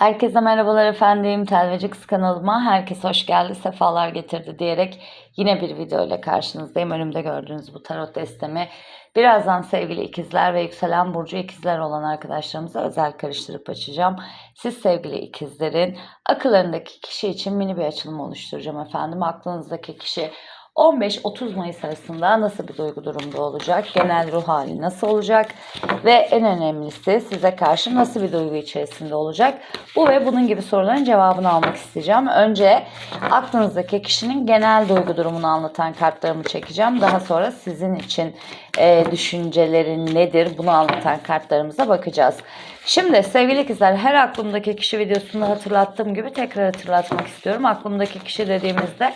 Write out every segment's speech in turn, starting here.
Herkese merhabalar efendim. Telveci Kız kanalıma herkes hoş geldi, sefalar getirdi diyerek yine bir video ile karşınızdayım. Önümde gördüğünüz bu tarot destemi birazdan sevgili ikizler ve yükselen burcu ikizler olan arkadaşlarımıza özel karıştırıp açacağım. Siz sevgili ikizlerin akıllarındaki kişi için mini bir açılım oluşturacağım efendim. Aklınızdaki kişi 15-30 Mayıs arasında nasıl bir duygu durumda olacak? Genel ruh hali nasıl olacak? Ve en önemlisi size karşı nasıl bir duygu içerisinde olacak? Bu ve bunun gibi soruların cevabını almak isteyeceğim. Önce aklınızdaki kişinin genel duygu durumunu anlatan kartlarımı çekeceğim. Daha sonra sizin için e, düşüncelerin nedir bunu anlatan kartlarımıza bakacağız. Şimdi sevgili ikizler her aklımdaki kişi videosunda hatırlattığım gibi tekrar hatırlatmak istiyorum. Aklımdaki kişi dediğimizde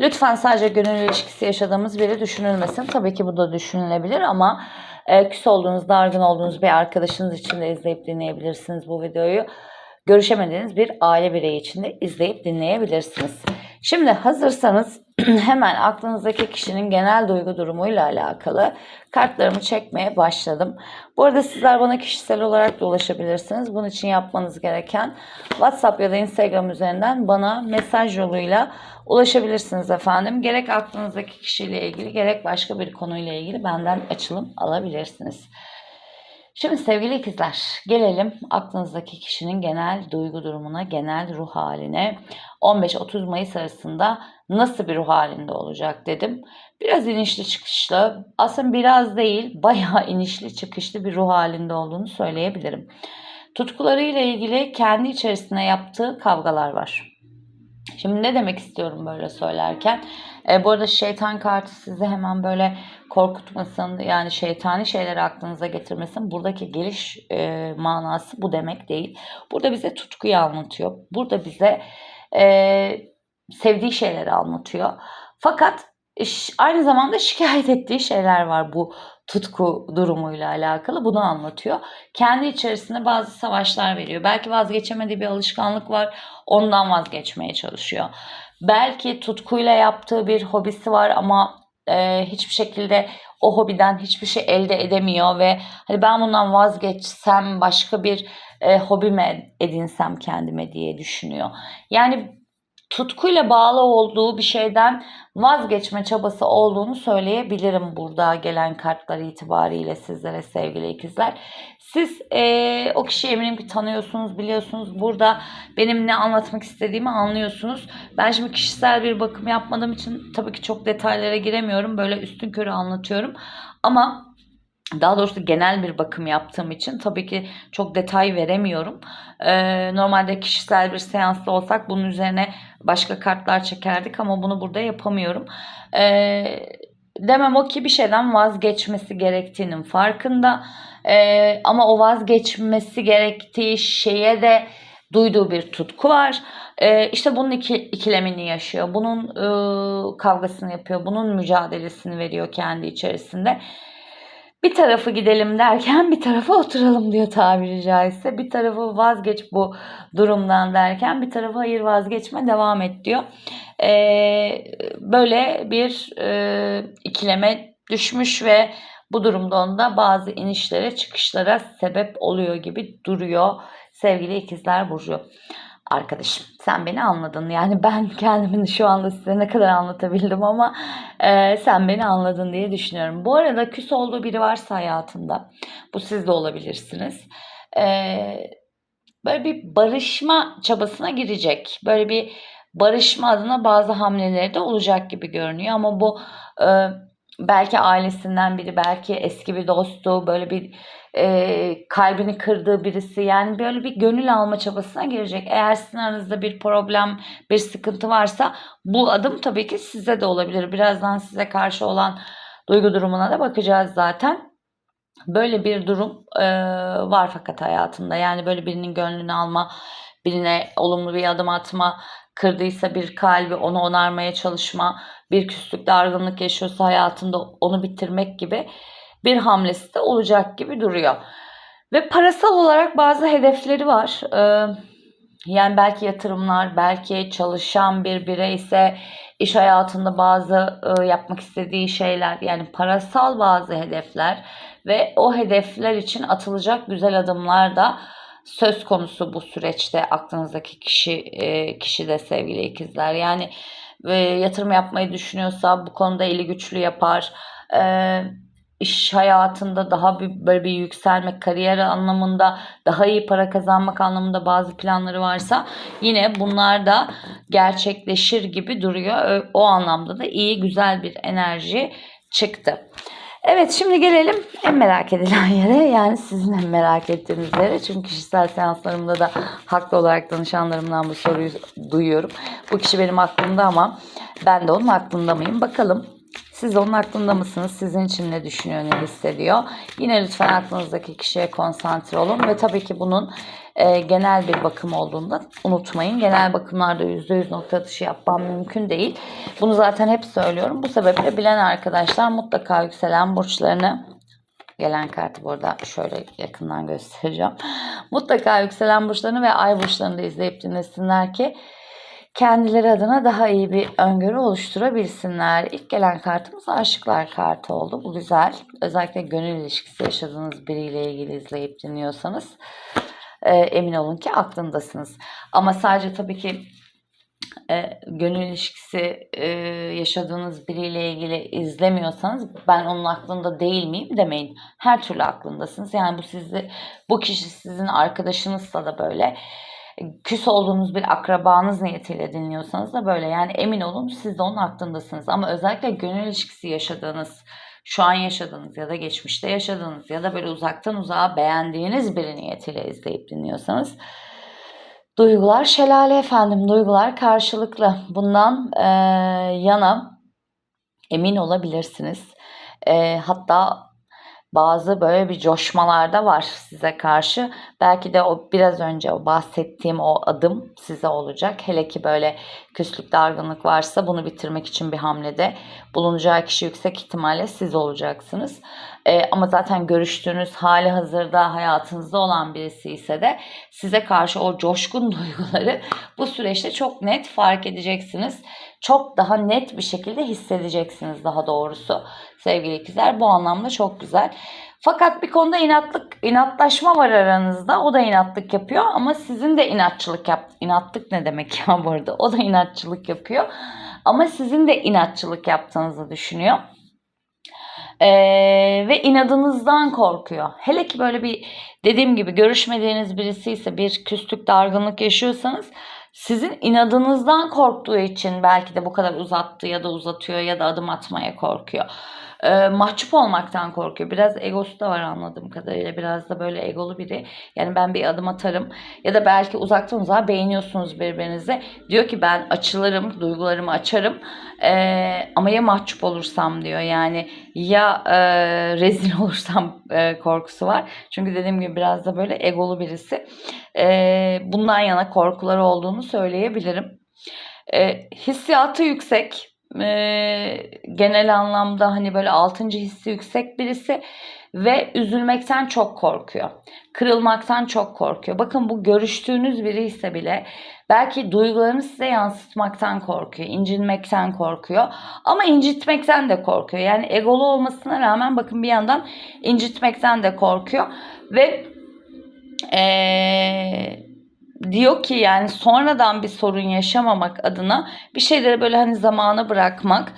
Lütfen sadece gönül ilişkisi yaşadığımız biri düşünülmesin. Tabii ki bu da düşünülebilir ama e, küs olduğunuz, dargın olduğunuz bir arkadaşınız için de izleyip dinleyebilirsiniz bu videoyu. Görüşemediğiniz bir aile bireyi için de izleyip dinleyebilirsiniz. Şimdi hazırsanız hemen aklınızdaki kişinin genel duygu durumuyla alakalı kartlarımı çekmeye başladım. Bu arada sizler bana kişisel olarak da ulaşabilirsiniz. Bunun için yapmanız gereken WhatsApp ya da Instagram üzerinden bana mesaj yoluyla ulaşabilirsiniz efendim. Gerek aklınızdaki kişiyle ilgili gerek başka bir konuyla ilgili benden açılım alabilirsiniz. Şimdi sevgili ikizler gelelim aklınızdaki kişinin genel duygu durumuna, genel ruh haline. 15-30 Mayıs arasında nasıl bir ruh halinde olacak dedim. Biraz inişli çıkışlı, aslında biraz değil bayağı inişli çıkışlı bir ruh halinde olduğunu söyleyebilirim. Tutkularıyla ilgili kendi içerisinde yaptığı kavgalar var. Şimdi ne demek istiyorum böyle söylerken? E, bu arada şeytan kartı sizi hemen böyle korkutmasın yani şeytani şeyleri aklınıza getirmesin. Buradaki geliş e, manası bu demek değil. Burada bize tutkuyu anlatıyor. Burada bize e, sevdiği şeyleri anlatıyor. Fakat aynı zamanda şikayet ettiği şeyler var bu tutku durumuyla alakalı bunu anlatıyor. Kendi içerisinde bazı savaşlar veriyor. Belki vazgeçemediği bir alışkanlık var. Ondan vazgeçmeye çalışıyor. Belki tutkuyla yaptığı bir hobisi var ama e, hiçbir şekilde o hobiden hiçbir şey elde edemiyor ve hani ben bundan vazgeçsem başka bir e, hobi mi edinsem kendime diye düşünüyor. Yani tutkuyla bağlı olduğu bir şeyden vazgeçme çabası olduğunu söyleyebilirim burada gelen kartlar itibariyle sizlere sevgili ikizler. Siz e, o kişiyi eminim ki tanıyorsunuz, biliyorsunuz. Burada benim ne anlatmak istediğimi anlıyorsunuz. Ben şimdi kişisel bir bakım yapmadığım için tabii ki çok detaylara giremiyorum. Böyle üstün körü anlatıyorum. Ama daha doğrusu genel bir bakım yaptığım için tabii ki çok detay veremiyorum. Ee, normalde kişisel bir seanslı olsak bunun üzerine başka kartlar çekerdik ama bunu burada yapamıyorum. Ee, demem o ki bir şeyden vazgeçmesi gerektiğinin farkında. Ee, ama o vazgeçmesi gerektiği şeye de duyduğu bir tutku var. Ee, işte bunun iki, ikilemini yaşıyor. Bunun e, kavgasını yapıyor. Bunun mücadelesini veriyor kendi içerisinde bir tarafı gidelim derken bir tarafa oturalım diyor tabiri caizse. Bir tarafı vazgeç bu durumdan derken bir tarafı hayır vazgeçme devam et diyor. Ee, böyle bir e, ikileme düşmüş ve bu durumda onda bazı inişlere çıkışlara sebep oluyor gibi duruyor sevgili ikizler Burcu arkadaşım sen beni anladın. Yani ben kendimi şu anda size ne kadar anlatabildim ama e, sen beni anladın diye düşünüyorum. Bu arada küs olduğu biri varsa hayatında bu siz de olabilirsiniz. E, böyle bir barışma çabasına girecek. Böyle bir barışma adına bazı hamleleri de olacak gibi görünüyor ama bu e, belki ailesinden biri, belki eski bir dostu, böyle bir e, kalbini kırdığı birisi yani böyle bir gönül alma çabasına girecek. Eğer sizin aranızda bir problem, bir sıkıntı varsa bu adım tabii ki size de olabilir. Birazdan size karşı olan duygu durumuna da bakacağız zaten. Böyle bir durum e, var fakat hayatında. Yani böyle birinin gönlünü alma, birine olumlu bir adım atma, kırdıysa bir kalbi onu onarmaya çalışma, bir küslük, dargınlık yaşıyorsa hayatında onu bitirmek gibi bir hamlesi de olacak gibi duruyor. Ve parasal olarak bazı hedefleri var. Yani belki yatırımlar, belki çalışan bir birey ise iş hayatında bazı yapmak istediği şeyler yani parasal bazı hedefler ve o hedefler için atılacak güzel adımlar da söz konusu bu süreçte aklınızdaki kişi e, kişi de sevgili ikizler. Yani e, yatırım yapmayı düşünüyorsa bu konuda eli güçlü yapar. E, iş hayatında daha bir böyle bir yükselmek, kariyer anlamında daha iyi para kazanmak anlamında bazı planları varsa yine bunlar da gerçekleşir gibi duruyor. O anlamda da iyi güzel bir enerji çıktı. Evet şimdi gelelim en merak edilen yere yani sizin en merak ettiğiniz yere. Çünkü kişisel seanslarımda da haklı olarak danışanlarımdan bu soruyu duyuyorum. Bu kişi benim aklımda ama ben de onun aklında mıyım? Bakalım siz onun aklında mısınız? Sizin için ne düşünüyor, ne hissediyor? Yine lütfen aklınızdaki kişiye konsantre olun ve tabii ki bunun e, genel bir bakım olduğunda unutmayın. Genel bakımlarda %100 nokta atışı yapmam mümkün değil. Bunu zaten hep söylüyorum. Bu sebeple bilen arkadaşlar mutlaka yükselen burçlarını gelen kartı burada şöyle yakından göstereceğim. Mutlaka yükselen burçlarını ve ay burçlarını da izleyip dinlesinler ki kendileri adına daha iyi bir öngörü oluşturabilsinler. İlk gelen kartımız aşıklar kartı oldu. Bu güzel. Özellikle gönül ilişkisi yaşadığınız biriyle ilgili izleyip dinliyorsanız e, emin olun ki aklındasınız. Ama sadece tabii ki e, gönül ilişkisi e, yaşadığınız biriyle ilgili izlemiyorsanız ben onun aklında değil miyim demeyin. Her türlü aklındasınız. Yani bu sizi bu kişi sizin arkadaşınızsa da böyle küs olduğunuz bir akrabanız niyetiyle dinliyorsanız da böyle. Yani emin olun siz de onun aklındasınız. Ama özellikle gönül ilişkisi yaşadığınız, şu an yaşadığınız ya da geçmişte yaşadığınız ya da böyle uzaktan uzağa beğendiğiniz bir niyetiyle izleyip dinliyorsanız duygular şelale efendim. Duygular karşılıklı. Bundan e, yana emin olabilirsiniz. E, hatta bazı böyle bir coşmalarda var size karşı. Belki de o biraz önce bahsettiğim o adım size olacak. Hele ki böyle küslük dargınlık varsa bunu bitirmek için bir hamlede bulunacağı kişi yüksek ihtimalle siz olacaksınız. Ee, ama zaten görüştüğünüz hali hazırda hayatınızda olan birisi ise de size karşı o coşkun duyguları bu süreçte çok net fark edeceksiniz. Çok daha net bir şekilde hissedeceksiniz daha doğrusu sevgili ikizler. Bu anlamda çok güzel. Fakat bir konuda inatlık, inatlaşma var aranızda. O da inatlık yapıyor ama sizin de inatçılık yap. İnatlık ne demek ya bu arada? O da inatçılık yapıyor. Ama sizin de inatçılık yaptığınızı düşünüyor. Ee, ve inadınızdan korkuyor. Hele ki böyle bir dediğim gibi görüşmediğiniz birisi ise bir küslük dargınlık yaşıyorsanız sizin inadınızdan korktuğu için belki de bu kadar uzattı ya da uzatıyor ya da adım atmaya korkuyor e, mahcup olmaktan korkuyor. Biraz egosu da var anladığım kadarıyla. Biraz da böyle egolu biri. Yani ben bir adım atarım. Ya da belki uzaktan uzağa beğeniyorsunuz birbirinizi. Diyor ki ben açılırım, duygularımı açarım. E, ama ya mahcup olursam diyor. Yani ya e, rezil olursam e, korkusu var. Çünkü dediğim gibi biraz da böyle egolu birisi. E, bundan yana korkuları olduğunu söyleyebilirim. E, hissiyatı yüksek e, genel anlamda hani böyle altıncı hissi yüksek birisi ve üzülmekten çok korkuyor. Kırılmaktan çok korkuyor. Bakın bu görüştüğünüz biri ise bile belki duygularını size yansıtmaktan korkuyor, incinmekten korkuyor ama incitmekten de korkuyor. Yani egolu olmasına rağmen bakın bir yandan incitmekten de korkuyor ve eee diyor ki yani sonradan bir sorun yaşamamak adına bir şeyleri böyle hani zamana bırakmak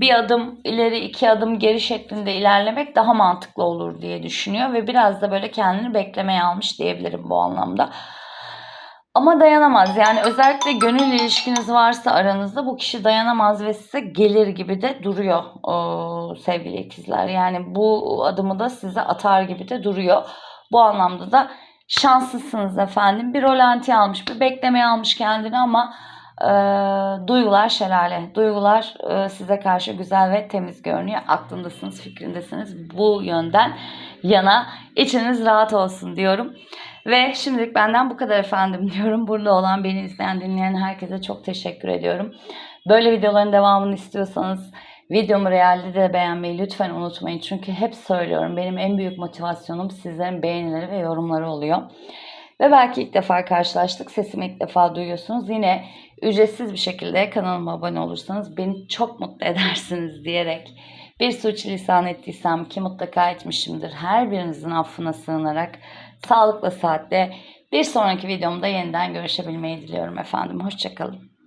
bir adım ileri iki adım geri şeklinde ilerlemek daha mantıklı olur diye düşünüyor ve biraz da böyle kendini beklemeye almış diyebilirim bu anlamda. Ama dayanamaz yani özellikle gönül ilişkiniz varsa aranızda bu kişi dayanamaz ve size gelir gibi de duruyor o, sevgili ikizler. Yani bu adımı da size atar gibi de duruyor. Bu anlamda da şanslısınız efendim. Bir rolanti almış, bir beklemeye almış kendini ama e, duygular şelale. Duygular e, size karşı güzel ve temiz görünüyor. Aklındasınız, fikrindesiniz. Bu yönden yana içiniz rahat olsun diyorum. Ve şimdilik benden bu kadar efendim diyorum. Burada olan beni izleyen, dinleyen herkese çok teşekkür ediyorum. Böyle videoların devamını istiyorsanız Videomu realde de beğenmeyi lütfen unutmayın. Çünkü hep söylüyorum benim en büyük motivasyonum sizlerin beğenileri ve yorumları oluyor. Ve belki ilk defa karşılaştık. Sesimi ilk defa duyuyorsunuz. Yine ücretsiz bir şekilde kanalıma abone olursanız beni çok mutlu edersiniz diyerek bir suç lisan ettiysem ki mutlaka etmişimdir. Her birinizin affına sığınarak sağlıkla saatte bir sonraki videomda yeniden görüşebilmeyi diliyorum efendim. Hoşçakalın.